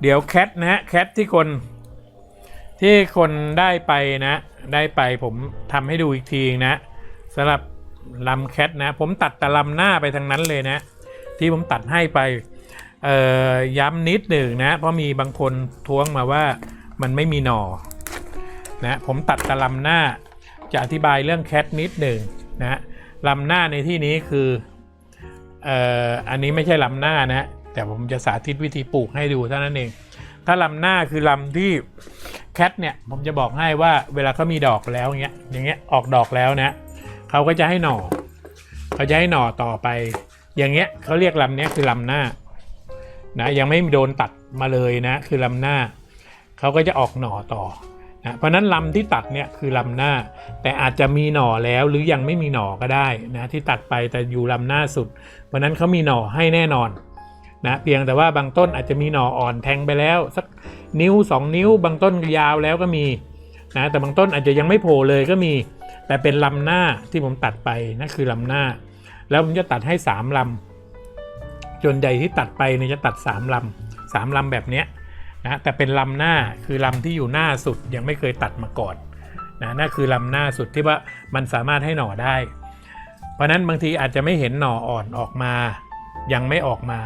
เดี๋ยวแคทนะฮะแคทที่คนที่คนได้ไปนะ ได้ไปผมทำให้ดูอีกทีนะสำหรับลำแคทนะ ผมตัดแต่ลำหน้าไปทางนั้นเลยนะ ที่ผมตัดให้ไปเอ่อย้ำนิดหนึ่งนะ เพราะมีบางคนท้วงมาว่ามันไม่มีหนอนะผมตัดแต่ลำหน้าจะอธิบายเรื่องแคทนิดหนึ่งนะลำหน้าในที่นี้คือเอ่ออันนี้ไม่ใช่ลำหน้านะ แต่ผมจะสาธิตวิธีปลูกให้ดูเท่านั้นเอง ถ้าลำหน้าคือลำที่แคทเนี่ยผมจะบอกให้ว่าเวลาเขามีดอกแล้วอย่างเงี้ยอย่างเงี้ยออกดอกแล้วนะเขาก็จะให้หน่อเขาจะให้หน่อต่อไป อย่างเงี้ยเขาเรียกลำเนี้ยคือลำหน้านะยังไม่โดนตัดมาเลยนะคือลำหน้าเขาก็จะออกหน่อต่อนะเพราะนั้นลำที่ตัดเนี่ยคือลำหน้า แต่อาจจะมีหน่อแล้วหรือยังไม่มีหน่อก็ได้นะที่ตัดไปแต่อยู่ลำหน้าสุด เพราะนั้นเขามีหน่อให้แน่นอน นะเพียงแต่ว่าบางต้นอาจจะมีหน่ออ่อนแทงไปแล้วสักนิ้ว 2 นิ้ว บางต้นยาวแล้วก็มีนะแต่บางต้นอาจจะยังไม่โผล่เลยก็มี แต่เป็นลำหน้าที่ผมตัดไปนั่นคือลำหน้า แล้วผมจะตัดให้ 3ลำจนใหญ่ที่ตัดไปเนี่ยจะตัด 3ลำสามลำแบบเนี้ยนะแต่เป็นลำหน้าคือลำที่อยู่หน้าสุดยังไม่เคยตัดมาก่อนนะนั่นคือลำหน้าสุดที่ว่ามันสามารถให้หน่อได้ เพราะนั้นบางทีอาจจะไม่เห็นหน่ออ่อนออกมา ยังไม่ออกมา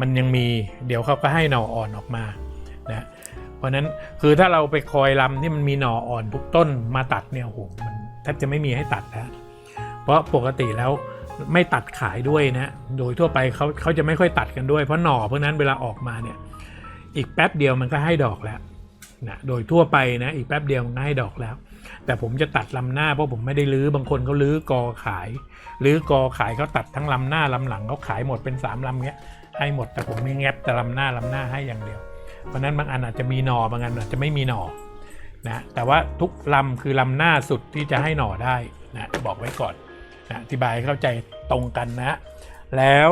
มันยังมีเดี๋ยวเขาก็ให้หน่ออ่อนออกมานะเพราะนั้นคือถ้าเราไปคอยลำที่มันมีหน่ออ่อนทุกต้นมาตัดเนี่ยโหมันแทบจะไม่มีให้ตัดนะเพราะปกติแล้วไม่ตัดขายด้วยนะโดยทั่วไปเขาเขาจะไม่ค่อยตัดกันด้วยเพราะหน่อพราะฉะนั้นเวลาออกมาเนี่ยอีกแป๊บเดียวมันก็ให้ดอกแล้วนะโดยทั่วไปนะอีกแป๊บเดียวมันก็ให้ดอกแล้ว แต่ผมจะตัดลำหน้าเพราะผมไม่ได้ลื้อบางคนเขาลื้อกอขายหรือกอขายเขาตัดทั้งลำหน้าลำหลังเขาขายหมดเป็น3ลำเงี้ย ให้หมดแต่ผมไมีแงบแต่ลำหน้าลำหน้าให้อย่างเดียว เพราะนั้นบางอันอาจจะมีหน่อบางอันอาจจะไม่มีหนอนะแต่ว่าทุกลำคือลำหน้าสุดที่จะให้หน่อได้นะบอกไว้ก่อนนะอธิบายให้เข้าใจตรงกันนะ แล้ว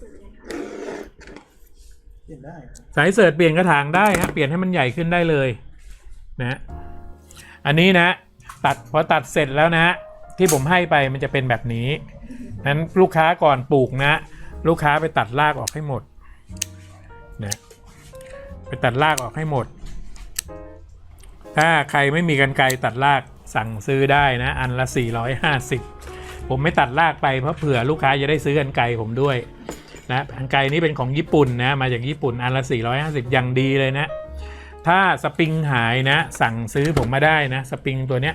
สร็จเลยค่ะเปลี่ยนได้สายเสิร์ชเปลี่ยนกระถางได้ฮะเปลี่ยนให้มันใหญ่ขึ้นได้เลยนะอันนี้นะ ตัดพอตัดเสร็จแล้วนะ ที่ผมให้ไปมันจะเป็นแบบนี้นั้นลูกค้าก่อนปลูกนะ ลูกค้าไปตัดรากออกให้หมดนะไปตัดรากออกให้หมด ถ้าใครไม่มีกันไกรตัดรากสั่งซื้อได้นะ อันละ 450 ผมไม่ตัดรากไปเพราะเผื่อลูกค้าจะได้ซื้อกันไกรผมด้วยนะกันไกรนี้เป็นของญี่ปุ่นนะมาจากญี่ปุ่นอันละ 450 อย่างดีเลยนะ ถ้าสปริงหายนะ สั่งซื้อผมมาได้นะ สปริงตัวเนี้ย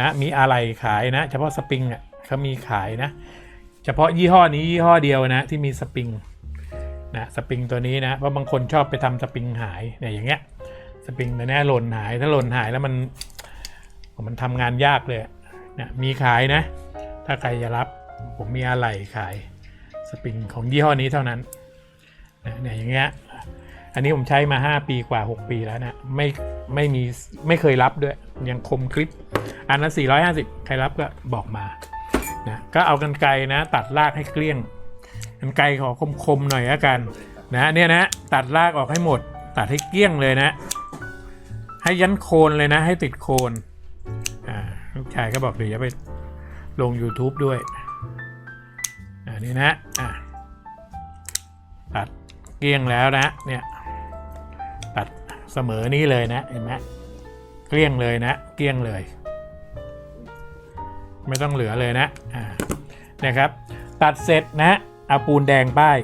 นะมีอะไรขายนะ เฉพาะสปริงอะเขามีขายนะ เฉพาะยี่ห้อนี้ยี่ห้อเดียวนะที่มีสปริงนะสปริงตัวนี้นะเพราะบางคนชอบไปทำสปริงหายเนี่ยอย่างเงี้ยสปริงตัวเนี้ยหล่นหายถ้าหล่นหายแล้วมันมันทำงานยากเลยนะมีขายนะ ถ้าใครจะรับผมมีอะไรขายสปริงของยี่ห้อนี้เท่านั้นนะเนี่ยอย่างเงี้ยอันนี้ผมใช้มา 5 ปีกว่า 6 ปีแล้วนะไม่ไม่มีไม่เคยรับด้วยยังคมคลิปอันละ450 ใครรับก็บอกมา นะก็เอากันไกรนะ ตัดรากให้เกลี้ยงกันไกรขอคมๆหน่อยละกันนะเนี่ยนะตัดรากออกให้หมด ตัดให้เกลี้ยงเลยนะ ให้ยันโคนเลยนะ ให้ติดโคนอ่าลูกชายก็บอกเดี๋ยวจะไปลง YouTube ด้วยอ่านี่นะอ่าตัดเกลี้ยงแล้วนะเนี่ยตัดเสมอนี้เลยนะเห็นไหมเกลี้ยงเลยนะ เกลี้ยงเลย ไม่ต้องเหลือเลยนะนะครับ ตัดเสร็จนะเอาปูนแดงป้าย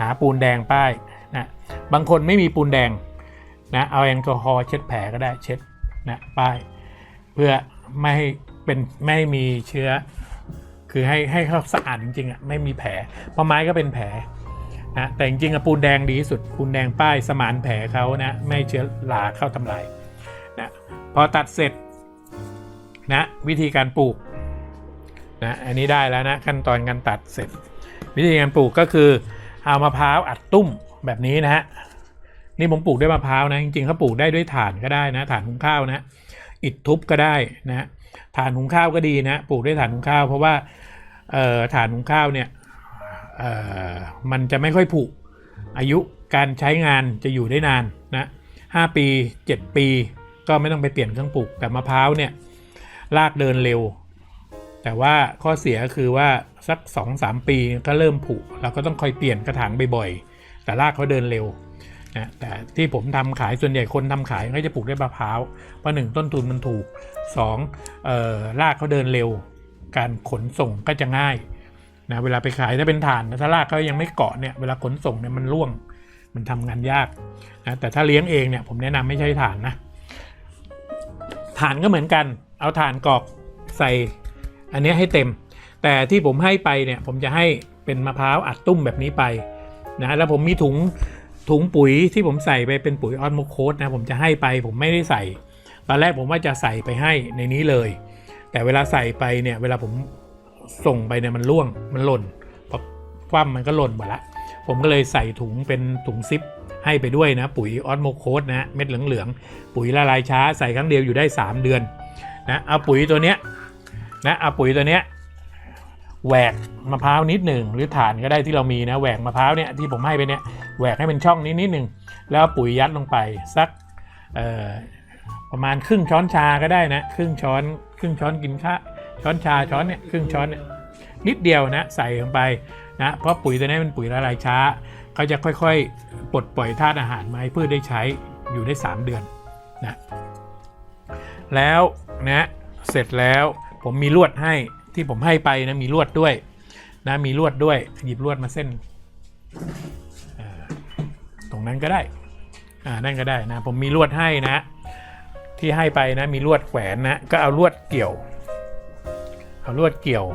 หาปูนแดงป้ายนะบางคนไม่มีปูนแดงนะเอาแอลกอฮอล์เช็ดแผลก็ได้เช็ดนะป้าย เพื่อไม่ให้เป็นไม่ให้มีเชื้อ คือให้ให้เขาสะอาดจริงๆอะไม่มีแผลเพราะไม้ก็เป็นแผลนะแต่จริงๆอะปูนแดงดีที่สุดปูนแดงป้ายสมานแผลเขานะไม่เชื้อราเข้าทำลายนะพอตัดเสร็จ นะวิธีการปลูกนะอันนี้ได้แล้วนะขั้นตอนการตัดเสร็จ วิธีการปลูกก็คือเอามะพร้าวอัดตุ้มแบบนี้นะฮะนี่ผมปลูกด้วยมะพร้าวนะจริงๆเขาปลูกได้ด้วยถ่านก็ได้นะถ่านหุงข้าวนะอิฐทุบก็ได้นะถ่านหุงข้าวก็ดีนะปลูกด้วยถ่านหุงข้าว เพราะว่าเอ่อถ่านหุงข้าวเนี่ยเอ่อมันจะไม่ค่อยผุอายุการใช้งานจะอยู่ได้นานนะห้าปี 7 ปีก็ไม่ต้องไปเปลี่ยนเครื่องปลูกแต่มะพร้าวเนี่ย รากเดินเร็ว แต่ว่าข้อเสียคือว่าสัก 2-3 ปีก็เริ่มผุเราก็ต้องคอยเปลี่ยนกระถางบ่อยๆแต่รากเขาเดินเร็วนะแต่ที่ผมทำขายส่วนใหญ่คนทำขายก็จะปลูกได้มะพร้าวเพราะหนึ่งต้นทุนมันถูกสองเอ่อรากเขาเดินเร็ว การขนส่งก็จะง่ายนะเวลาไปขายถ้าเป็นฐานถ้ารากเขายังไม่เกาะเนี่ยเวลาขนส่งเนี่ยมันร่วงมันทำงานยากนะแต่ถ้าเลี้ยงเองเนี่ยผมแนะนำไม่ใช่ฐานนะฐานก็เหมือนกัน เอาฐานกรอกใส่อันนี้ให้เต็ม แต่ที่ผมให้ไปเนี่ยผมจะให้เป็นมะพร้าวอัดตุ้มแบบนี้ไปนะแล้วผมมีถุงถุงปุ๋ยที่ผมใส่ไปเป็นปุ๋ยออนโมโคสนะผมจะให้ไปผมไม่ได้ใส่ ตอนแรกผมว่าจะใส่ไปให้ในนี้เลย แต่เวลาใส่ไปเนี่ยเวลาผมส่งไปเนี่ยมันร่วงมันหล่นพอคว่ำมันก็หล่นหมดละ ผมก็เลยใส่ถุงเป็นถุงซิปให้ไปด้วยนะ ปุ๋ยออสโมโคสนะเม็ดเหลืองๆปุ๋ยละลายช้าใส่ครั้งเดียวอยู่ได้ 3 เดือน นะเอาปุ๋ยตัวเนี้ยนะเอาปุ๋ยตัวเนี้ยแหวกมะพร้าวนิดหนึ่งหรือฐานก็ได้ที่เรามีนะแหวกมะพร้าวเนี่ยที่ผมให้ไปเนี่ยแหวกให้เป็นช่องนี้นิดหนึ่งแล้วปุ๋ยยัดลงไปสักประมาณครึ่งช้อนชาก็ได้นะครึ่งช้อนครึ่งช้อนกินข้าช้อนชาช้อนเนี่ยครึ่งช้อนเนี่ยนิดเดียวนะใส่ลงไปนะเพราะปุ๋ยตัวนี้เป็นปุ๋ยละลายช้าเขาจะค่อยๆ ปลดปล่อยธาตุอาหารมาให้พืชได้ใช้อยู่ได้ 3 เดือนนะ แล้วนะเสร็จแล้วผมมีลวดให้ที่ผมให้ไปนะมีลวดด้วยนะมีลวดด้วยหยิบลวดมาเส้นตรงนั้นก็ได้อ่านั่นก็ได้นะผมมีลวดให้นะ ที่ให้ไปนะมีลวดแขวนนะก็เอาลวดเกี่ยว เอาลวดเกี่ยว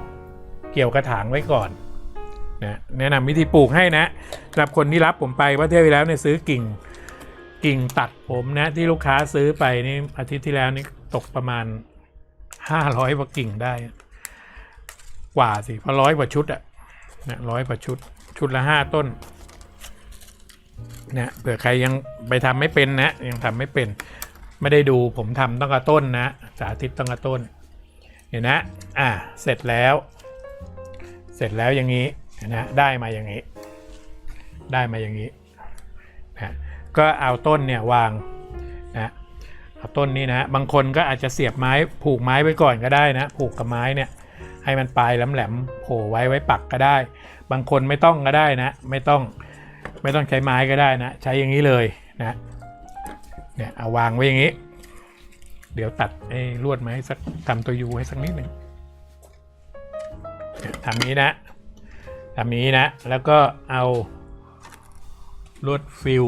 เกี่ยวกระถางไว้ก่อนนะแนะนำวิธีปลูกให้นะสำหรับคนที่รับผมไปว่าเที่ยวที่แล้วเนี่ยซื้อกิ่งกิ่งตัดผมนะที่ลูกค้าซื้อไปนี่อาทิตย์ที่แล้วนี่ ตกประมาณ500กว่ากิ่งได้กว่าสิเพราะร้อยกว่าชุดอะนะร้อยกว่าชุด ชุดละห้าต้นนะเผื่อใครยังไปทำไม่เป็นนะ ยังทำไม่เป็น ไม่ได้ดูผมทำต้องกระต้นนะ สาธิตต้องกระต้น เห็นนะ อ่า เสร็จแล้ว เสร็จแล้วอย่างนี้เห็นนะได้มาอย่างนี้ ได้มาอย่างนี้นะก็เอาต้นเนี่ยวาง ต้นนี้นะบางคนก็อาจจะเสียบไม้ผูกไม้ไว้ก่อนก็ได้นะ ผูกกับไม้เนี่ยให้มันปลายแหลมๆโผล่ไว้ไว้ปักก็ได้ บางคนไม่ต้องก็ได้นะ ไม่ต้องไม่ต้องใช้ไม้ก็ได้นะ ใช้อย่างนี้เลยนะเนี่ยเอาวางไว้อย่างนี้ เดี๋ยวตัดไอ้ลวดมาให้สักทำตัวยูให้สักนิดหนึ่งทำนี้นะทำนี้นะ แล้วก็เอาลวดฟิล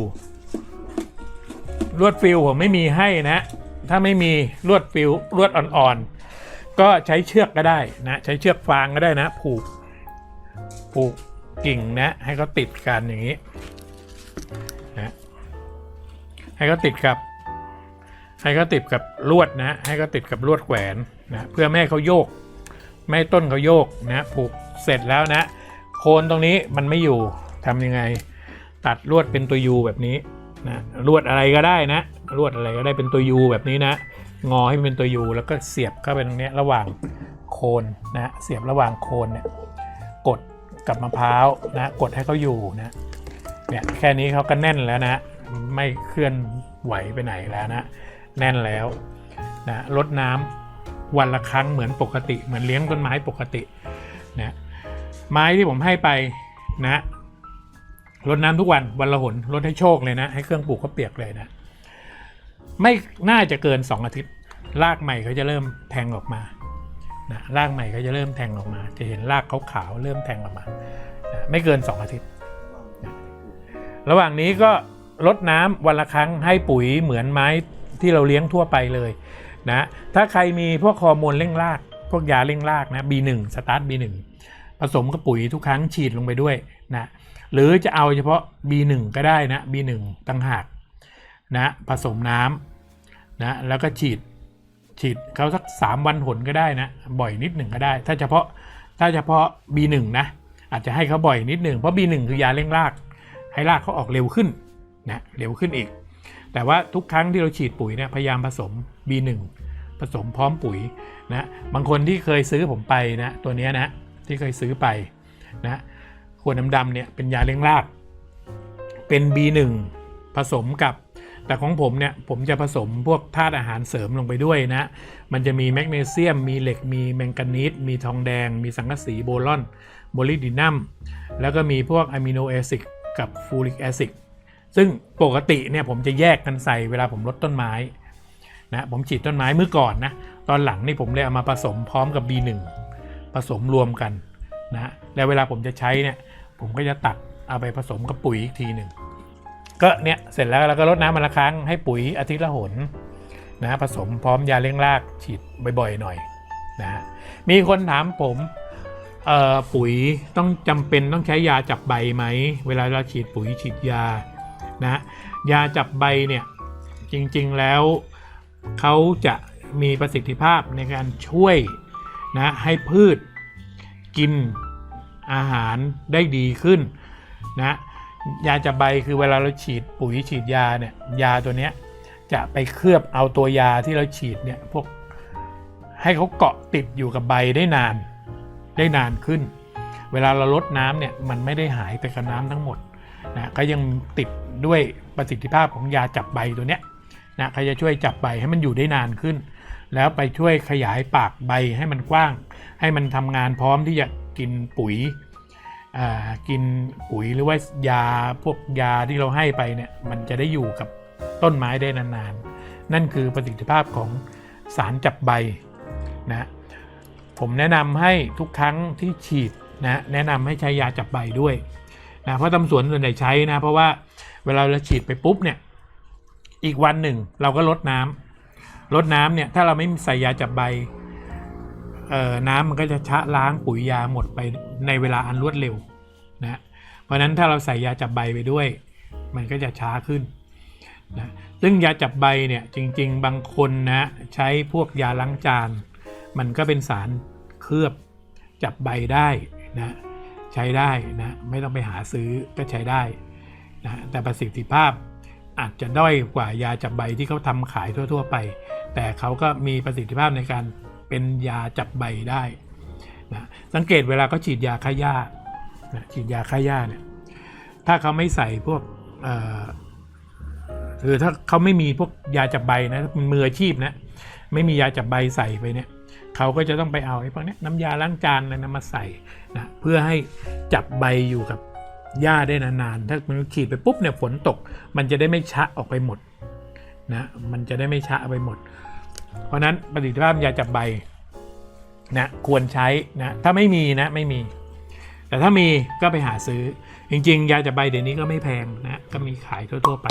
ลวดฟิลผมไม่มีให้นะ ถ้าไม่มีลวดฟิลลวดอ่อนๆ ก็ใช้เชือกก็ได้นะ ใช้เชือกฟางก็ได้นะ ผูก ผูกกิ่งนะ ให้เขาติดกันอย่างนี้นะให้เขาติดกับ ให้เขาติดกับลวดนะ ให้เขาติดกับลวดแขวนนะเพื่อไม่ให้เขาโยก ไม่ให้ต้นเขาโยกนะผูกเสร็จแล้วนะ โคนตรงนี้มันไม่อยู่ทำยังไง ตัดลวดเป็นตัวยูแบบนี้ นะลวดอะไรก็ได้นะลวดอะไรก็ได้เป็นตัวยูแบบนี้นะ งอให้มันเป็นตัวยูแล้วก็เสียบเข้าไปตรงนี้ระหว่างโคนนะเสียบระหว่างโคนเนี่ยกดกับมะพร้าวนะกดให้เขาอยู่นะเนี่ยแค่นี้เขาก็แน่นแล้วนะไม่เคลื่อนไหวไปไหนแล้วนะ แน่นแล้วนะลดน้ำวันละครั้งเหมือนปกติ เหมือนเลี้ยงต้นไม้ปกตินะไม้ที่ผมให้ไปนะ รดน้ำทุกวันวันละหนลดให้โชคเลยนะ ให้เครื่องปลูกเขาเปียกเลยนะ ไม่น่าจะเกิน 2 อาทิตย์รากใหม่เขาจะเริ่มแทงออกมานะรากใหม่เขาจะเริ่มแทงออกมา จะเห็นรากขาวๆเริ่มแทงออกมานะไม่เกิน 2 อาทิตย์ ระหว่างนี้ก็ลดน้ำวันละครั้งให้ปุ๋ยเหมือนไม้ที่เราเลี้ยงทั่วไปเลยนะถ้าใครมีพวกฮอร์โมนเร่งราก พวกยาเร่งรากนะ B1 สตาร์ท B1 ผสมกับปุ๋ยทุกครั้งฉีดลงไปด้วยนะ หรือจะเอาเฉพาะ B1 ก็ได้นะ B1 ต่างหากนะผสมน้ำนะแล้วก็ฉีดฉีดเขาสัก 3 วันหนก็ได้นะ บ่อยนิดหนึ่งก็ได้ ถ้าเฉพาะถ้าเฉพาะ B1 นะอาจจะให้เขาบ่อยนิดหนึ่งเพราะ B1 คือยาเร่งราก ให้รากเขาออกเร็วขึ้นนะเร็วขึ้นอีก แต่ว่าทุกครั้งที่เราฉีดปุ๋ยเนี่ยพยายามผสม B1 ผสมพร้อมปุ๋ยนะบางคนที่เคยซื้อผมไปนะตัวนี้นะที่เคยซื้อไปนะ ขวดดำๆเนี่ยเป็นยาเลี้ยงราก เป็น B1 ผสมกับ แต่ของผมเนี่ยผมจะผสมพวกธาตุอาหารเสริมลงไปด้วยนะ มันจะมีแมกนีเซียม มีเหล็ก มีแมงกานีสมีทองแดง มีสังกะสีโบรอนโบลิดินัม แล้วก็มีพวกอะมิโนแอซิดกับฟูริกแอซิดซึ่งปกติเนี่ยผมจะแยกกันใส่เวลาผมลดต้นไม้นะผมฉีดต้นไม้เมื่อก่อนนะ ตอนหลังนี่ผมเลยเอามาผสมพร้อมกับ B1 ผสมรวมกัน นะแล้วเวลาผมจะใช้เนี่ย ผมก็จะตักเอาไปผสมกับปุ๋ยอีกทีหนึ่งก็เนี่ยเสร็จแล้วเราก็รดน้ำมาละครั้งให้ปุ๋ยอาทิตย์ละหนนะผสมพร้อมยาเร่งรากฉีดบ่อยๆหน่อยนะมีคนถามผมเอ่อปุ๋ยต้องจำเป็นต้องใช้ยาจับใบไหม เวลาเราฉีดปุ๋ยฉีดยานะยาจับใบเนี่ยจริงๆแล้วเขาจะมีประสิทธิภาพในการช่วยนะให้พืช กินอาหารได้ดีขึ้นนะยาจับใบคือเวลาเราฉีดปุ๋ยฉีดยาเนี่ยยาตัวเนี้ยจะไปเคลือบเอาตัวยาที่เราฉีดเนี่ยพวกให้เขาเกาะติดอยู่กับใบได้นานได้นานขึ้น เวลาเราลดน้ำเนี่ยมันไม่ได้หายไปกับน้ำทั้งหมดนะก็ยังติดด้วยประสิทธิภาพของยาจับใบตัวเนี้ยนะเขาจะช่วยจับใบให้มันอยู่ได้นานขึ้น แล้วไปช่วยขยายปากใบให้มันกว้าง ให้มันทำงานพร้อมที่จะกินปุ๋ยอ่ากินปุ๋ยหรือว่ายาพวกยาที่เราให้ไปเนี่ยมันจะได้อยู่กับต้นไม้ได้นานๆ นั่นคือประสิทธิภาพของสารจับใบนะผมแนะนำให้ทุกครั้งที่ฉีดนะแนะนำให้ใช้ยาจับใบด้วยนะเพราะตำสวนส่วนใหญ่ใช้นะเพราะว่าเวลาเราฉีดไปปุ๊บเนี่ยอีกวันหนึ่งเราก็ลดน้ำ ลดน้ำเนี่ยถ้าเราไม่ใส่ยาจับใบเอ่อน้ำมันก็จะชะล้างปุ๋ยยาหมดไปในเวลาอันรวดเร็วนะเพราะฉะนั้นถ้าเราใส่ยาจับใบไปด้วย มันก็จะช้าขึ้นนะซึ่งยาจับใบเนี่ยจริง ๆ บางคนนะใช้พวกยาล้างจาน มันก็เป็นสารเคลือบจับใบได้นะใช้ได้นะไม่ต้องไปหาซื้อก็ใช้ได้นะแต่ประสิทธิภาพอาจจะด้อยกว่ายาจับใบที่เขาทำขายทั่ว ๆ ไป แต่เขาก็มีประสิทธิภาพในการเป็นยาจับใบได้นะสังเกตเวลาเขาฉีดยาฆ่าหญ้านะฉีดยาฆ่าหญ้าเนี่ยถ้าเขาไม่ใส่พวกคือถ้าเขาไม่มีพวกยาจับใบนะมันมืออาชีพนะไม่มียาจับใบใส่ไปเนี่ยเขาก็จะต้องไปเอาไอ้พวกนี้น้ำยาล้างจานอะไรนะมาใส่นะเพื่อให้จับใบอยู่กับหญ้าได้นานๆถ้ามันฉีดไปปุ๊บเนี่ยฝนตก มันจะได้ไม่ชะออกไปหมด นะมันจะได้ไม่ชะไปหมด เพราะนั้นประสิทธิภาพยาจับใบนะควรใช้นะถ้าไม่มีนะไม่มี แต่ถ้ามีก็ไปหาซื้อ จริง ๆ ยาจับใบเดี๋ยวนี้ก็ไม่แพงนะก็มีขายทั่ว ๆ ไป